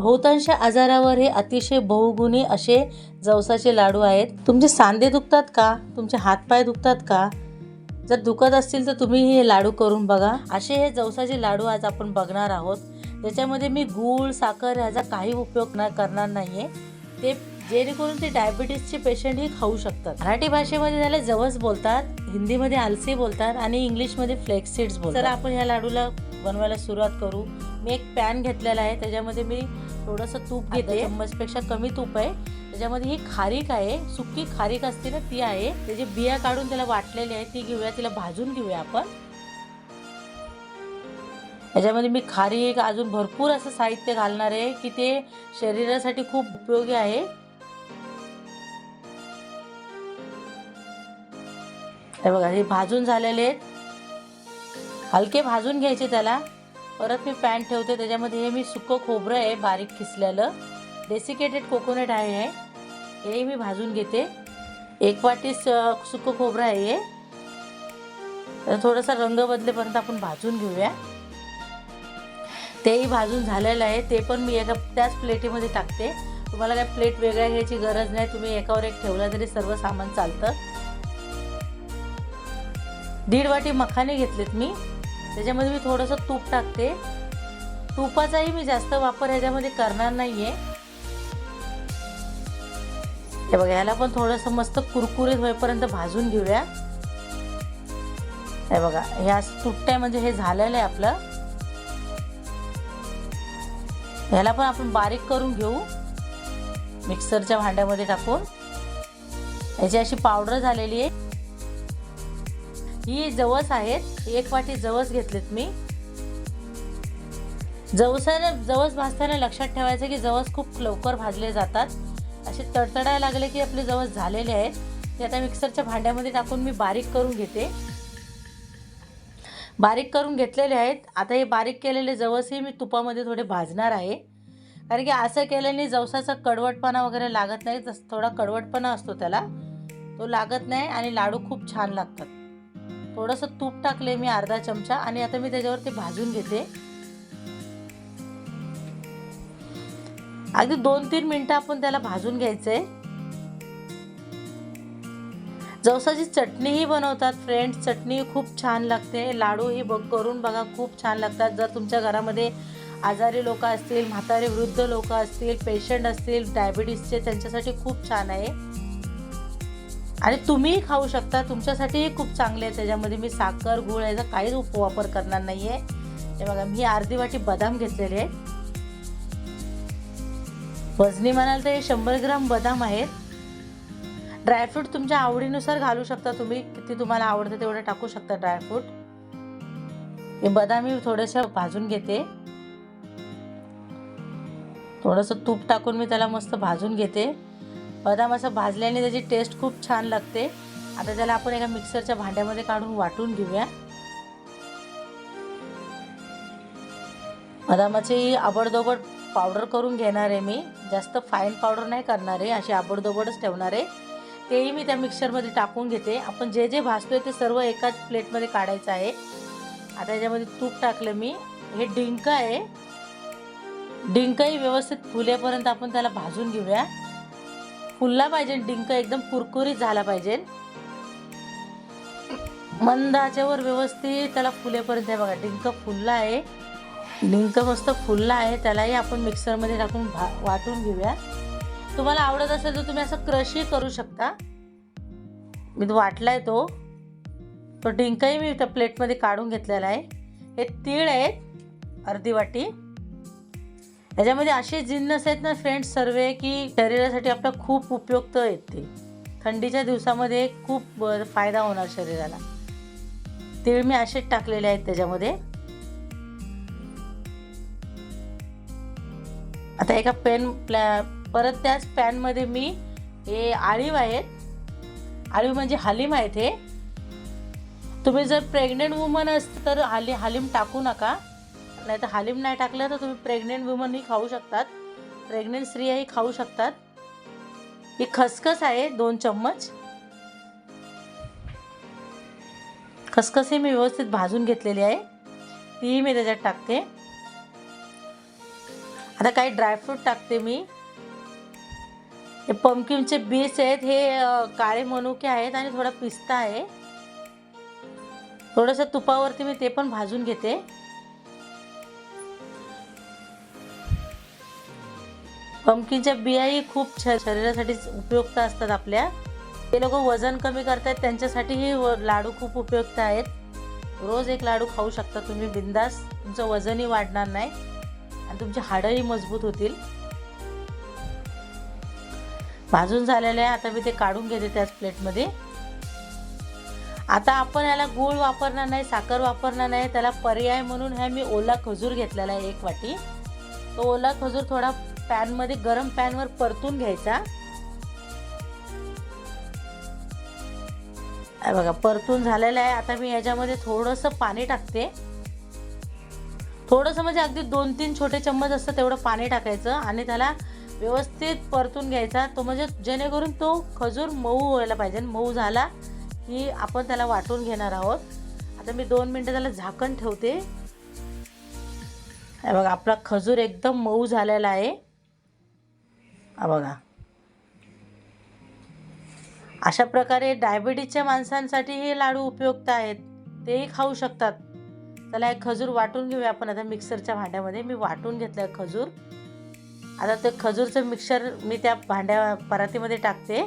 बहुतांश आजारावर हे अतिशय बहुगुणी असे जवसाचे लाडू आहेत. तुमचे सांधे दुखतात का? तुमचे हातपाय दुखतात का? जर दुखत असतील तर तुम्ही हे लाडू करून बघा. असे हे जवसाचे लाडू आज आपण बघणार आहोत. ज्याच्यामध्ये मी गूळ साखर ह्याचा काही उपयोग न करणार नाही आहे ते जेणेकरून ते डायबिटीसचे पेशंटही खाऊ शकतात. मराठी भाषेमध्ये त्याला जवस बोलतात हिंदीमध्ये आलसी बोलतात आणि इंग्लिशमध्ये फ्लेक्स सीड्स बोलतात. तर आपण ह्या लाडूला बनवायला सुरुवात करू. मी एक पॅन घेतलेला आहे त्याच्यामध्ये मी थोडंसं तूप घेते. चम्मचपेक्षा कमी तूप आहे. त्याच्यामध्ये ही खारीक आहे सुकी खारीक असते ना ती आहे. त्याची बिया काढून त्याला वाटलेली आहे ती घेऊया तिला भाजून घेऊया आपण. याच्यामध्ये मी खारीक अजून भरपूर असं साहित्य घालणार आहे की ते शरीरासाठी खूप उपयोगी आहे. हे बघा हे भाजून झालेले आहेत. हलके भाजून घ्यायचे त्याला. परत मी पॅन ठेवते त्याच्यामध्ये हे मी सुकं खोबरं आहे बारीक खिसलेलं डेसिकेटेड कोकोनट आहे हे. हेही मी भाजून घेते. एक वाटी स- सुकं खोबरं आहे हे. तर थोडासा रंग बदलेपर्यंत आपण भाजून घेऊया. तेही भाजून झालेलं आहे. ते पण मी एका त्याच प्लेटीमध्ये टाकते. तुम्हाला काय प्लेट वेगळ्या घ्यायची गरज नाही. तुम्ही एकावर एक ठेवला तरी सर्व सामान चालतं. दीड वाटी मखाने घेतलेत मी. त्याच्यामध्ये मी थोडंसं तूप टाकते. तुपाचाही मी जास्त वापर ह्याच्यामध्ये करणार नाहीये. हे बघा ह्याला पण थोडंसं मस्त कुरकुरीत होईपर्यंत भाजून घेऊया. हे बघा ह्या असं म्हणजे हे झालेलं आहे आपलं. ह्याला पण आपण बारीक करून घेऊ. मिक्सरच्या भांड्यामध्ये टाकून. याची अशी पावडर झालेली आहे. ही जवस आहेत. एक वाटी जवस घेतलीत मी. जवसानं जवस भाजताना लक्षात ठेवायचं की जवस खूप लवकर भाजले जातात. असे तडतडायला लागले की आपले जवस झालेले आहेत. ते आता मिक्सरच्या भांड्यामध्ये टाकून मी बारीक करून घेते. बारीक करून घेतलेले आहेत. आता हे बारीक केलेले जवसही मी तुपामध्ये थोडे भाजणार आहे. कारण की असं केल्याने जवसाचा कडवटपणा वगैरे लागत नाही. तस थोडा कडवटपणा असतो त्याला. तो लागत नाही आणि लाडू खूप छान लागतात. थोडंसं तूप टाकले मी अर्धा चमचा आणि आता मी त्याच्यावर ते भाजून घेते. अगदी दोन तीन मिनटं आपण त्याला भाजून घ्यायचंय. जवसाची चटणीही बनवतात फ्रेंड्स चटणी खूप छान लागते. लाडूही बघ करून बघा खूप छान लागतात. जर तुमच्या घरामध्ये आजारी लोक असतील म्हातारे वृद्ध लोक असतील पेशंट असतील डायबिटीसचे त्यांच्यासाठी खूप छान आहे. आणि तुम्हीही खाऊ शकता. तुमच्यासाठीही खूप चांगले आहे. त्याच्यामध्ये मी साखर गुळ याचा काहीच उप वापर करणार नाही आहे हे बघा मी अर्धी वाटी बदाम घेतलेले आहेत. वजनी म्हणाल तर हे शंभर ग्राम बदाम आहेत. ड्रायफ्रूट तुमच्या आवडीनुसार घालू शकता तुम्ही. किती तुम्हाला आवडतं तेवढं टाकू शकता ड्रायफ्रूट हे बदाम मी थोडंसं भाजून घेते. थोडंसं तूप टाकून मी त्याला मस्त भाजून घेते. बदाम असं भाजल्याने त्याची टेस्ट खूप छान लागते. आता त्याला आपण एका मिक्सरच्या भांड्यामध्ये काढून वाटून घेऊया. बदामाची आबडदोबड पावडर करून घेणार आहे मी. जास्त फाईन पावडर नाही करणार आहे अशी आबडदोबडच ठेवणार आहे. तेही मी त्या मिक्सरमध्ये टाकून घेते. आपण जे जे भाजतोय ते सर्व एकाच प्लेटमध्ये काढायचं आहे. आता याच्यामध्ये तूप टाकलं मी. हे डिंक आहे. डिंकही व्यवस्थित फुलेपर्यंत आपण त्याला भाजून घेऊया. फुलला पाहिजे डिंक एकदम कुरकुरीत झाला पाहिजे. मंद आचेवर व्यवस्थित त्याला फुलेपर्यंत बघा डिंक फुलला आहे. डिंक मस्त फुलला आहे त्यालाही आपण मिक्सरमध्ये टाकून भा वाटून घेऊया. तुम्हाला आवडत असेल तर तुम्ही असं क्रशही करू शकता. मी तो आहे तो. तो डिंकही मी त्या प्लेटमध्ये काढून घेतलेला आहे. हे तीळ आहेत अर्धी वाटी. याच्यामध्ये असे जिन्नस आहेत ना फ्रेंड्स सर्व की शरीरासाठी आपल्या खूप उपयुक्त आहेत ते. थंडीच्या दिवसामध्ये खूप फायदा होणार शरीराला. तीळ मी असेच टाकलेले आहेत त्याच्यामध्ये. आता एका पेन प्लॅ परत त्याच पॅनमध्ये मी हे आळीव आहेत. आळीव म्हणजे हालीम आहेत हे. तुम्ही जर प्रेग्नेंट वुमन असतं तर हाली हालीम टाकू नका. नाही तर हालीम नाही टाकलं तर तुम्ही प्रेग्नेंट वुमनही खाऊ शकतात. प्रेग्नेंट स्त्रियाही खाऊ शकतात. ही खसखस आहे दोन चम्मच. खसखस ही मी व्यवस्थित भाजून घेतलेली आहे. तीही मी त्याच्यात टाकते. आता काही ड्रायफ्रूट टाकते मी. हे पंकिनचे बीस आहेत हे काळे मनुके आहेत आणि थोडा पिस्ता आहे. थोडंसं तुपावरती मी ते पण भाजून घेते. पंकिनच्या बियाही खूप छ शरीरासाठी उपयुक्त असतात आपल्या. ते लोक वजन कमी करतात त्यांच्यासाठीही लाडू खूप उपयुक्त आहेत. रोज एक लाडू खाऊ शकता तुम्ही बिंदास. तुमचं वजनही वाढणार नाही. आणि तुमची हाडंही मजबूत होतील. भाजून झालेले आहे. आता मी ते काढून घेते त्याच प्लेटमध्ये. आता आपण याला गूळ वापरणार नाही साखर वापरणार नाही. त्याला पर्याय म्हणून हा मी ओला खजूर घेतलेला आहे एक वाटी. तो ओला खजूर थोडा पॅनमध्ये गरम पॅनवर परतून घ्यायचा. आहे बघा परतून झालेलं आहे. आता मी याच्यामध्ये थोडंसं पाणी टाकते. थोडंसं म्हणजे अगदी दोन तीन छोटे चम्मच असतं तेवढं पाणी टाकायचं आणि त्याला व्यवस्थित परतून घ्यायचा. तो म्हणजे जेणेकरून तो खजूर मऊ व्हायला पाहिजे मऊ झाला की आपण त्याला वाटून घेणार आहोत. आता मी दोन मिनटं त्याला झाकण ठेवते. हे बघा आपला खजूर एकदम मऊ झालेला आहे. बघा. अशा प्रकारे डायबिटीजच्या माणसांसाठी हे लाडू उपयुक्त आहेत. तेही खाऊ शकतात. त्याला एक खजूर वाटून घेऊया आपण. आता मिक्सरच्या भांड्यामध्ये मी वाटून घेतलं आहे खजूर. आता ते खजूरचं मिक्सर मी त्या भांड्या परातीमध्ये टाकते.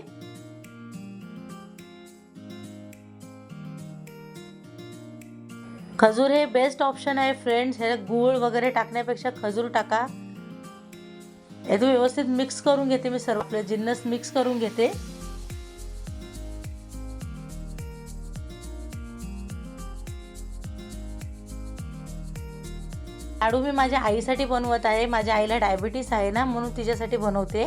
खजूर हे बेस्ट ऑप्शन आहे फ्रेंड्स हे गूळ वगैरे टाकण्यापेक्षा खजूर टाका. हे तू व्यवस्थित मिक्स करून घेते मी सर्व आपले. जिन्नस मिक्स करून घेते. लाडू मी माझ्या आईसाठी बनवत आहे. माझ्या आईला डायबिटीस आहे ना म्हणून तिच्यासाठी बनवते.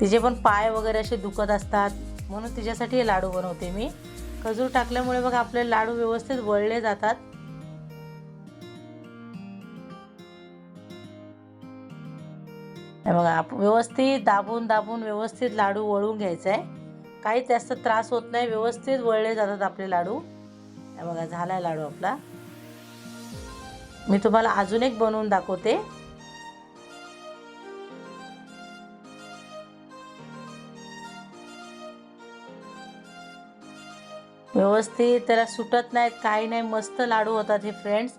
तिचे पण पाय वगैरे असे दुखत असतात म्हणून तिच्यासाठी हे लाडू बनवते मी. खजूर टाकल्यामुळे बघा आपले लाडू व्यवस्थित वळले जातात. बघा आप व्यवस्थित दाबून दाबून व्यवस्थित लाडू वळून घ्यायचा आहे काही जास्त त्रास होत नाही व्यवस्थित वळले जातात आपले लाडू. हे बघा झाला आहे लाडू आपला. मी तुम्हाला अजून एक बनवून दाखवते. व्यवस्थित त्याला सुटत नाहीत काही नाही मस्त लाडू होतात हे फ्रेंड्स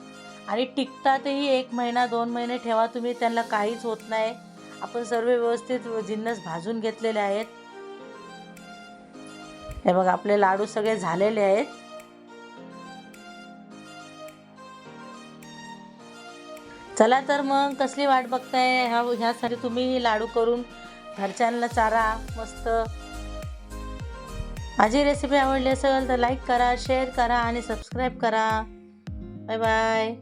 आणि टिकतातही एक महिना दोन महिने ठेवा तुम्ही त्यांना काहीच होत नाही. आपण सर्व व्यवस्थित जिन्नस भाजून घेतलेले आहेत. हे बघा आपले लाडू सगळे झालेले आहेत. चला तर मग कसली वाट बघताय? ह्या ह्यासाठी तुम्ही लाडू करून घरच्यांना चारा मस्त. माझी रेसिपी आवडली असेल तर लाईक करा शेअर करा आणि सबस्क्राईब करा. Bye bye